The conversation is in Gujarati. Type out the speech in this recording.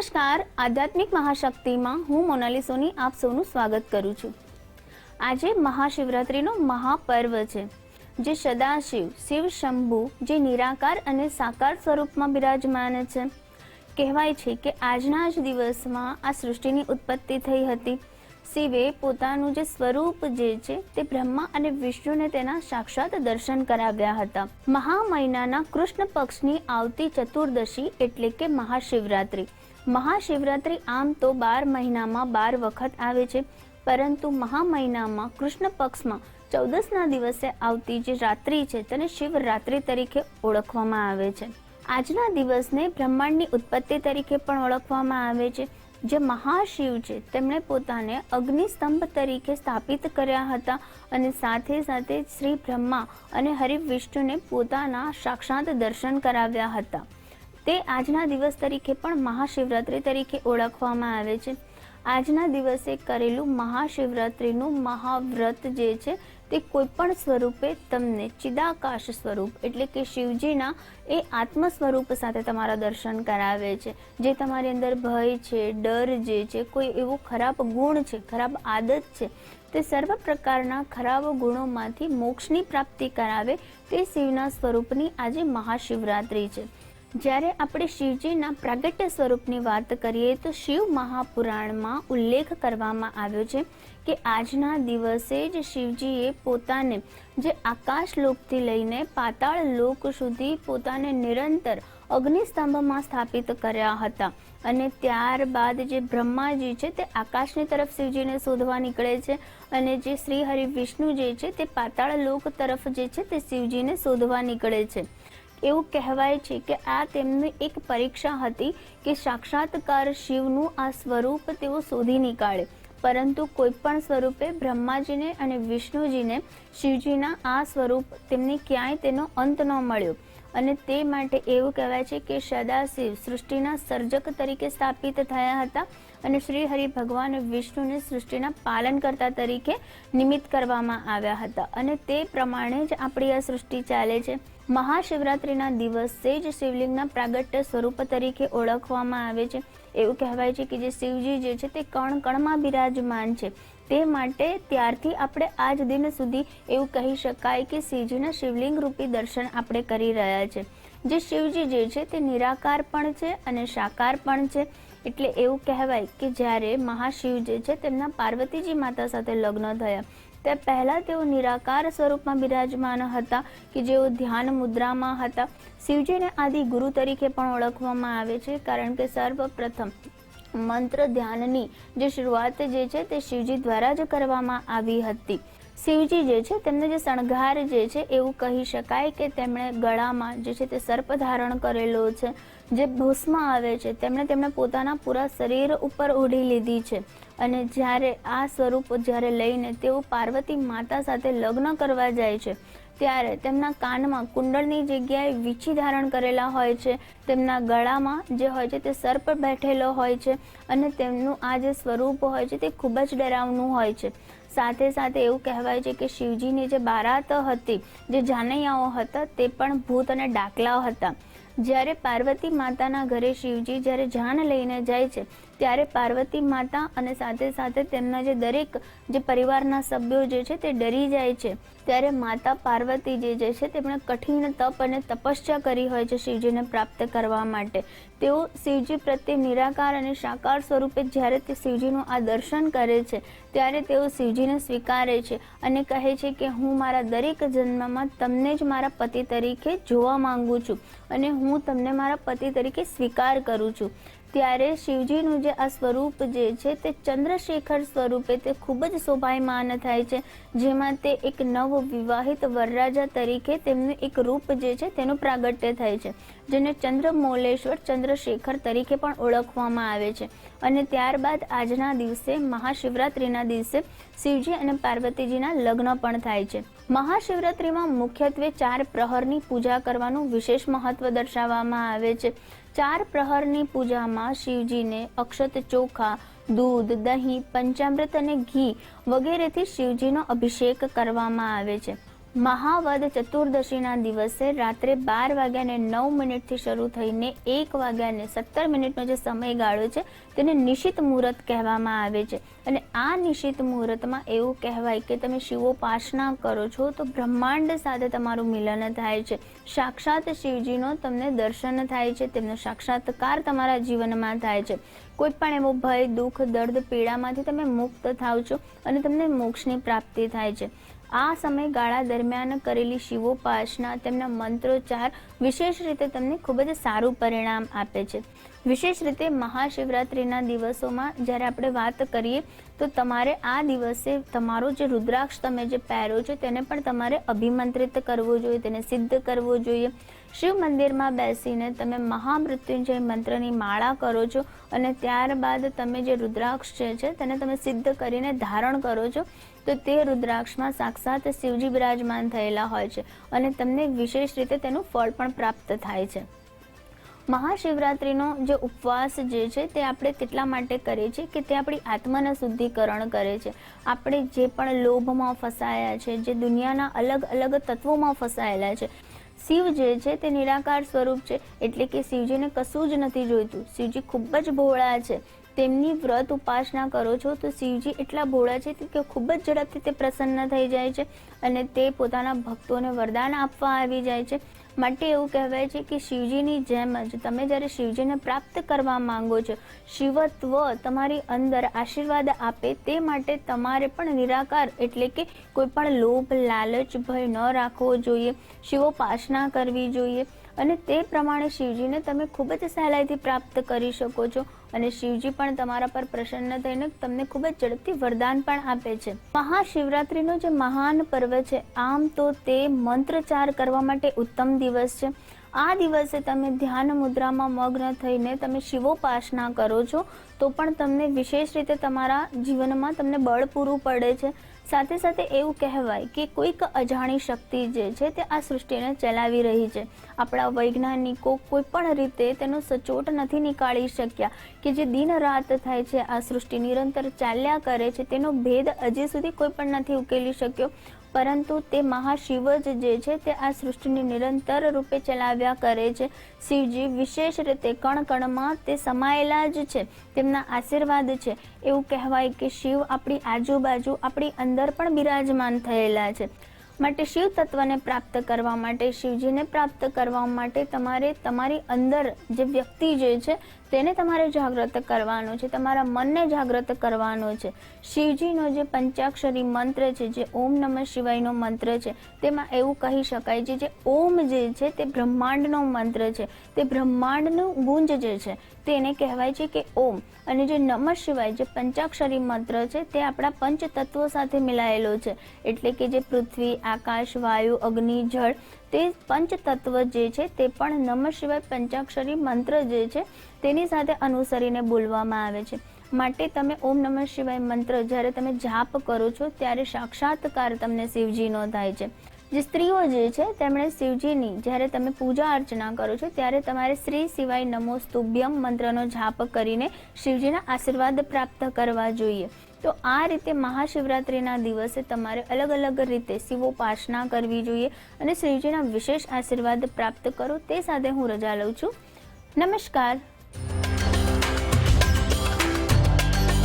નમસ્કાર. આધ્યાત્મિક મહાશક્તિમાં હું મોનાલી સોની આપ સૌનું સ્વાગત કરું છું. આજે મહાશિવરાત્રિનો મહાપર્વ છે, જે સદાશિવ, શિવ, શંભુ, જે નિરાકાર અને સાકાર સ્વરૂપમાં બિરાજમાન છે. કહેવાય છે કે આજના જ દિવસમાં આ સૃષ્ટિની ઉત્પત્તિ થઈ હતી. શિવે પોતાનું જે સ્વરૂપ જે છે તે બ્રહ્મા અને વિષ્ણુને તેના સાક્ષાત દર્શન કરાવ્યા હતા. મહા કૃષ્ણ પક્ષની આવતી ચતુર્દશી એટલે કે મહાશિવરાત્રિ. મહાશિવરાત્રિ આમ તો બાર મહિનામાં બાર વખત આવે છે, પરંતુ મહા મહિનામાં કૃષ્ણ પક્ષમાં ચૌદસના દિવસે આવતી જે રાત્રિ છે તેને શિવરાત્રિ તરીકે ઓળખવામાં આવે છે. આજના દિવસને બ્રહ્માંડની ઉત્પત્તિ તરીકે પણ ઓળખવામાં આવે છે. જે મહાશિવ છે, તેમણે પોતાને અગ્નિસ્તંભ તરીકે સ્થાપિત કર્યા હતા અને સાથે સાથે શ્રી બ્રહ્મા અને હરિવિષ્ણુને પોતાના સાક્ષાત દર્શન કરાવ્યા હતા. તે આજના દિવસ તરીકે પણ મહાશિવરાત્રિ તરીકે ઓળખવામાં આવે છે. આજના દિવસે કરેલું મહાશિવરાત્રિનું મહાવ્રત જે છે તે કોઈ પણ સ્વરૂપે તમને ચિદાકાશ સ્વરૂપ એટલે કે શિવજીના એ આત્મ સ્વરૂપ સાથે તમારા દર્શન કરાવે છે. જે તમારી અંદર ભય છે, ડર જે છે, કોઈ એવો ખરાબ ગુણ છે, ખરાબ આદત છે, તે સર્વ પ્રકારના ખરાબ ગુણોમાંથી મોક્ષની પ્રાપ્તિ કરાવે તે શિવના સ્વરૂપની આજે મહાશિવરાત્રિ છે. જ્યારે આપણે શિવજીના પ્રાગટ્ય સ્વરૂપની વાત કરીએ તો શિવ મહાપુરાણમાં ઉલ્લેખ કરવામાં આવ્યો છે કે આજના દિવસે જ શિવજીએ પોતાને જે આકાશ લોકથી લઈને પાતાળ લોક સુધી પોતાને નિરંતર અગ્નિસ્તંભમાં સ્થાપિત કર્યા હતા અને ત્યારબાદ જે બ્રહ્માજી છે તે આકાશની તરફ શિવજીને શોધવા નીકળે છે અને જે શ્રી હરિ વિષ્ણુ જે છે તે પાતાળ લોક તરફ જે છે તે શિવજીને શોધવા નીકળે છે. એવું કહેવાય છે કે આ તેમની એક પરીક્ષા હતી કે સાક્ષાત્કાર શિવનું આ સ્વરૂપ તેઓ શોધી નીકાળે. પરંતુ કોઈ પણ સ્વરૂપે બ્રહ્માજીને અને વિષ્ણુજીને શિવજીના આ સ્વરૂપ તેમને ક્યાંય તેનો અંત ન મળ્યો. અને તે માટે એવું કહેવાય છે કે સદાશિવ સૃષ્ટિના સર્જક તરીકે સ્થાપિત થયા હતા અને શ્રી હરિ ભગવાન વિષ્ણુને સૃષ્ટિના પાલનકર્તા તરીકે નિમિત્ત કરવામાં આવ્યા હતા. અને તે પ્રમાણે જ આપણી આ સૃષ્ટિ ચાલે છે. મહાશિવરાત્રિના દિવસે જ શિવલિંગના પ્રાગટ્ય સ્વરૂપ તરીકે ઓળખવામાં આવે છે. એવું કહેવાય છે કે જે શિવજી જે છે તે કણ કણમાં બિરાજમાન છે. તે માટે ત્યારથી આપણે આજ દિન સુધી એવું કહી શકાય કે શિવજીના શિવલિંગ રૂપી દર્શન આપણે કરી રહ્યા છે. જે શિવજી જે છે તે નિરાકાર પણ છે અને સાકાર પણ છે. એટલે એવું કહેવાય કે જ્યારે મહાશિવ જે છે તેમના પાર્વતીજી માતા સાથે લગ્ન થયા, તે પહેલાં તેઓ નિરાકાર સ્વરૂપમાં બિરાજમાન હતા કે જેઓ ધ્યાન મુદ્રામાં હતા. શિવજીને આદિ ગુરુ તરીકે પણ ઓળખવામાં આવે છે કારણ કે સર્વપ્રથમ મંત્ર ધ્યાનની જે શરૂઆત જે છે તે શિવજી દ્વારા જ કરવામાં આવી હતી. શિવજી જે છે તેમને જે શણગાર જે છે એવું કહી શકાય કે તેમણે ગળામાં જે છે તે સર્પ ધારણ કરેલો છે. જે ભસ્મ આવે છે તેમણે તેમણે પોતાના પૂરા શરીર ઉપર ઓઢી લીધી છે. અને જ્યારે આ સ્વરૂપ જ્યારે લઈને તેઓ પાર્વતી માતા સાથે લગ્ન કરવા જાય છે ત્યારે તેમના કાનમાં કુંડળની જગ્યાએ વીછી ધારણ કરેલા હોય છે. તેમના ગળામાં જે હોય છે તે સર્પ બેઠેલો હોય છે અને તેમનું આ જે સ્વરૂપ હોય છે તે ખૂબ જ ડરાવનું હોય છે. સાથે સાથે એવું કહેવાય છે કે શિવજીની જે બારાત હતી, જે જાનૈયાઓ હતા, તે પણ ભૂત અને ડાકલાઓ હતા. જ્યારે પાર્વતી માતાના ઘરે શિવજી જ્યારે જાન લઈને જાય છે, ત્યારે પાર્વતી માતા અને સાથે સાથે તેમના જે દરેક જે પરિવારના સભ્યો જે છે તે ડરી જાય છે. ત્યારે માતા પાર્વતી જે છે તેમણે કઠિન તપ અને તપસ્યા કરી હોય છે શિવજીને પ્રાપ્ત કરવા માટે. તેઓ શિવજી પ્રત્યે નિરાકાર અને સાકાર સ્વરૂપે જ્યારે તે શિવજીનું આ દર્શન કરે છે, ત્યારે તેઓ શિવજીને સ્વીકારે છે અને કહે છે કે હું મારા દરેક જન્મમાં તમને જ મારા પતિ તરીકે જોવા માંગુ છું અને હું તમને મારા પતિ તરીકે સ્વીકાર કરું છું. ત્યારે શિવજીનું જે આ સ્વરૂપ જે છે તે ચંદ્રશેખર સ્વરૂપે તે ખૂબ જ શોભાયમાન થાય છે. જેમાં તે એક નવ વિવાહિત વરરાજા તરીકે તેમનું એક રૂપ જે છે તેનું પ્રાગટ્ય થાય છે, જેને ચંદ્રમૌલેશ્વર ચંદ્રશેખર તરીકે પણ ઓળખવામાં આવે છે. અને ત્યારબાદ આજના દિવસે મહાશિવરાત્રિના દિવસે શિવજી અને પાર્વતીજીના લગ્ન પણ થાય છે. મહાશિવરાત્રિમાં મુખ્યત્વે ચાર પ્રહરની પૂજા કરવાનું વિશેષ મહત્વ દર્શાવવામાં આવે છે. ચાર પ્રહરની પૂજામાં શિવજીને અક્ષત ચોખા, દૂધ, દહીં, પંચામૃત અને ઘી વગેરેથી શિવજીનો અભિષેક કરવામાં આવે છે. મહાવદ ચતુર્દશીના દિવસે રાત્રે બાર વાગ્યાને નવ મિનિટથી શરૂ થઈને એક વાગ્યાને સત્તર મિનિટનો જે સમયગાળો છે, તેને નિશ્ચિત મુહૂર્ત કહેવામાં આવે છે. અને આ નિશ્ચિત મુહૂર્તમાં એવું કહેવાય કે તમે શિવોપાસના કરો છો તો બ્રહ્માંડ સાથે તમારું મિલન થાય છે. સાક્ષાત શિવજીનો તમને દર્શન થાય છે, તેમનો સાક્ષાત્કાર તમારા જીવનમાં થાય છે. કોઈ પણ એવો ભય, દુઃખ, દર્દ, પીડામાંથી તમે મુક્ત થાવ છો અને તમને મોક્ષની પ્રાપ્તિ થાય છે. આ સમયગાળા દરમિયાન કરેલી શિવોપાસના તેમના મંત્રોચ્ચાર વિશેષ રીતે તમને ખૂબ જ સારું પરિણામ આપે છે. વિશેષ રીતે મહાશિવરાત્રિના દિવસોમાં જ્યારે આપણે વાત કરીએ તો તમારે આ દિવસે તમારો જે રુદ્રાક્ષ તમે જે પહેરો છો તેને પણ તમારે અભિમંત્રિત કરવો જોઈએ, તેને સિદ્ધ કરવો જોઈએ. શિવ મંદિરમાં બેસીને તમે મહામૃત્યુંજય મંત્રની માળા કરો છો અને ત્યારબાદ તમે જે રુદ્રાક્ષ છે તેને તમે સિદ્ધ કરીને ધારણ કરો છો, તો તે રુદ્રાક્ષમાં સાક્ષાત શિવજી બિરાજમાન થયેલા હોય છે અને તમને વિશેષ રીતે તેનું ફળ પણ પ્રાપ્ત થાય છે. મહાશિવરાત્રિનો જે ઉપવાસ જે છે તે આપણે તેટલા માટે કરીએ છીએ કે તે આપણી આત્માના શુદ્ધિકરણ કરે છે. આપણે જે પણ લોભમાં ફસાયા છે, જે દુનિયાના અલગ અલગ તત્વોમાં ફસાયેલા છે શિવ જે છે તે નિરાકાર સ્વરૂપ છે. એટલે કે શિવજીને કશું જ નથી જોઈતું. શિવજી ખૂબ જ ભોળા છે. તેમની વ્રત ઉપાસના કરો છો, તો શિવજી એટલા ભોળા છે કે ખૂબ જ ઝડપથી તે પ્રસન્ન થઈ જાય છે અને તે પોતાના ભક્તોને વરદાન આપવા આવી જાય છે. માટે એવું કહેવાય છે કે શિવજીની જેમ જ તમે જ્યારે શિવજીને પ્રાપ્ત કરવા માંગો છો, શિવત્વ તમારી અંદર આશીર્વાદ આપે તે માટે તમારે પણ નિરાકાર એટલે કે કોઈ પણ લોભ, લાલચ, ભય ન રાખવો જોઈએ. શિવોપાસના કરવી જોઈએ અને તે પ્રમાણે શિવજીને તમે ખૂબ જ સહેલાઈથી પ્રાપ્ત કરી શકો છો. અને શિવજી પણ તમારા પર પ્રસન્ન થઈને તમને ખૂબ જ ઝડપથી વરદાન પણ આપે છે. મહાશિવરાત્રિનો જે મહાન પર્વ છે, આમ તો તે મંત્રચાર કરવા માટે ઉત્તમ દિવસ છે. આ દિવસે તમે ધ્યાન મુદ્રામાં મગ્ન થઈને તમે શિવોપાસના કરો છો, તો પણ તમને વિશેષ રીતે તમારા જીવનમાં તમને બળ પૂરું પડે છે. સાથે સાથે એવું કહેવાય કે કોઈક અજાણી શક્તિ જે છે તે આ સૃષ્ટિને ચલાવી રહી છે. આપણા વૈજ્ઞાનિકો કોઈ પણ રીતે તેનો સચોટ નથી નીકાળી શક્યા કે જે દિન રાત થાય છે, આ સૃષ્ટિ નિરંતર ચાલ્યા કરે છે, તેનો ભેદ હજી સુધી કોઈ પણ નથી ઉકેલી શક્યો. પરંતુ તે મહાશિવ જ જે છે તે આ સૃષ્ટિને નિરંતર રૂપે ચલાવ્યા કરે છે. શિવજી વિશેષ રીતે કણ કણમાં તે સમાયેલા જ છે, તેમના આશીર્વાદ છે. એવું કહેવાય કે શિવ આપણી આજુબાજુ આપણી અંદર પણ બિરાજમાન થયેલા છે. માટે શિવ તત્વને પ્રાપ્ત કરવા માટે, શિવજીને પ્રાપ્ત કરવા માટે તમારે તમારી અંદર જે વ્યક્તિ જે છે તેને તમારે જાગૃત કરવાનો છે, તમારા મનને જાગૃત કરવાનો છે. શિવજીનો જે પંચાક્ષરી મંત્ર છે, જે ઓમ નમઃ શિવાયનો મંત્ર છે, તેમાં એવું કહી શકાય છે, જે ઓમ જે છે, તે બ્રહ્માંડનો મંત્ર છે. તે બ્રહ્માંડનું ગુંજ જે છે, તેને કહેવાય છે કે ઓમ. અને જે નમઃ શિવાય જે પંચાક્ષરી મંત્ર છે, તે આપણા પંચ તત્વો સાથે મિલાયેલો છે. એટલે કે જે પૃથ્વી, આકાશ, વાયુ, અગ્નિ, જળ, તે પંચ તત્વ જે છે, તે પણ નમઃ શિવાય પંચાક્ષરી મંત્ર જે છે તેની સાથે અનુસરીને બોલવામાં આવે છે. માટે તમે ઓમ નમઃ શિવાય મંત્ર જ્યારે તમે જાપ કરો છો, ત્યારે સાક્ષાત્કાર તમને શિવજીનો થાય છે. જે સ્ત્રીઓ જે છે, તેમણે શિવજીની જ્યારે તમે પૂજા અર્ચના કરો છો, ત્યારે તમારે શ્રી શિવાય નમો સ્તુભ્યમ મંત્રનો જાપ કરીને શિવજીના આશીર્વાદ પ્રાપ્ત કરવા જોઈએ. તો આ રીતે મહાશિવરાત્રિના દિવસે તમારે અલગ અલગ રીતે શિવોપાસના કરવી જોઈએ અને શિવજીના વિશેષ આશીર્વાદ પ્રાપ્ત કરો. તે સાથે હું રજા લઉં છું. નમસ્કાર.